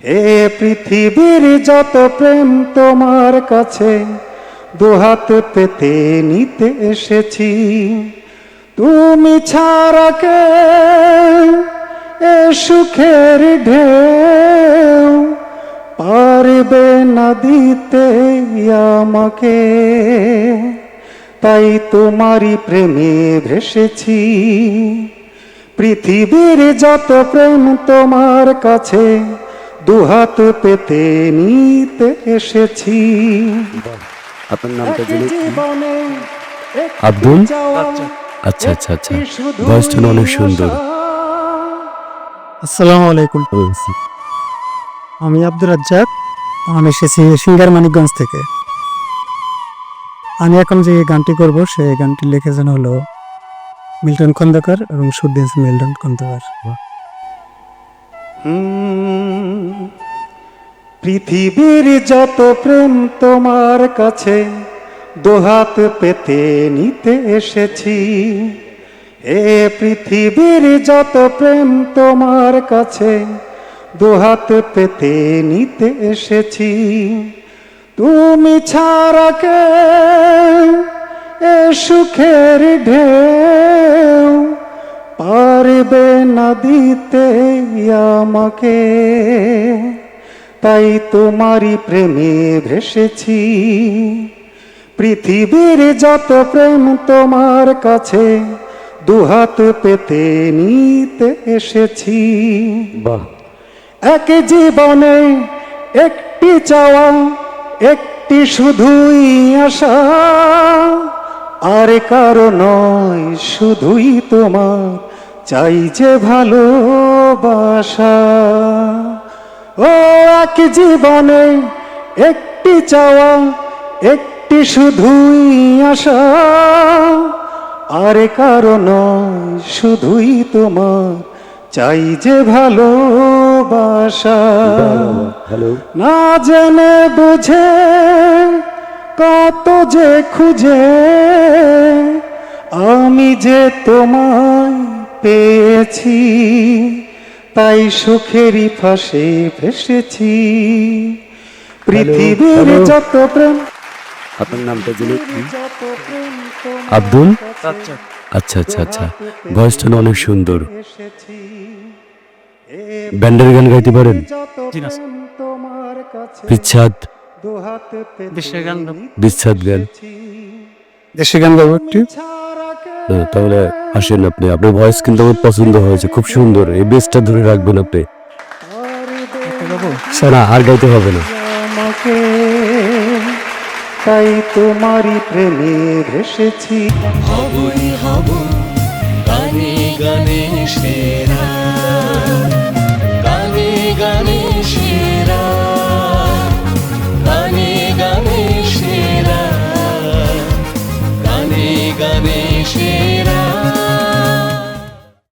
এ পৃথিবীর যত প্রেম তোমার কাছে দুহাত পেতে নিতে এসেছি। তুমি ছাড়া কে এ সুখের ঢেউ পারবে না দিতে আমাকে। তাই তোমারই প্রেমে ভেসেছি। পৃথিবীর যত প্রেম তোমার কাছে দুহাত পেতে নিতে এসেছি। আপনার নামটা জেনে আব্দুল? আচ্ছা। আচ্ছা আচ্ছা ভয়েসটা অনেক সুন্দর। আসসালামু আলাইকুম। আমি আব্দুর রাজ্জাক। আমি এসেছি সিঙ্গার মানিকগঞ্জ থেকে। আমি এখন যে গানটি করব সেই গানটি লিখেছেন হলো মিল্টন খন্দকার এবং সুর দিয়েছেন মিল্টন খন্দকার। পৃথিবীর যত প্রেম তোমার কাছে দুহাত পেতে নিতে এসেছি। এ পৃথিবীর যত প্রেম তোমার কাছে দুহাত পেতে নিতে এসেছি। তুমি ছাড়া কে এ সুখের ঢেউ? পারবে না দিতে আমাকে। তাই তোমারই প্রেমে ভেসেছি। পৃথিবীর যত প্রেম তোমার কাছে দুহাত পেতে নিতে এসেছি। বাহ। এক জীবনে একটি চাওয়া একটি শুধুই আশা। আর কারও নয় শুধুই তোমার চাই যে ভালোবাসা। ও এক জীবনে একটি চাওয়া একটি শুধুই আশা। আর কারও নয় শুধুই তোমার। চাই যে ভালোবাসা। না জেনে বুঝে কত যে খুঁজে। আমি যে তোমায় পেয়েছি তাই সুখেরই ফাঁসে ফেসেছি পৃথিবীর যত প্রেম আপনার নামটা জেনে তোমার আব্দুল? আচ্ছা। আচ্ছা আচ্ছা ভয়েসটা অনেক সুন্দর। ব্যান্ডের গান গাইতে পারেন? বিচ্ছাদ। দেশের গান বিচ্ছাদ গান। দেশি গান গাবো একটি। কে তাহলে আসেন আপনি। আপনার ভয়েস কিন্তু আমার পছন্দ হয়েছে খুব সুন্দর। এই বেসটা ধরে রাখবেন আপনি। সারা না আর গাইতে হবে না। আমাকে তাই তোমারই প্রেমে ভেসেছি। হবই হব গানে গানে সেরা।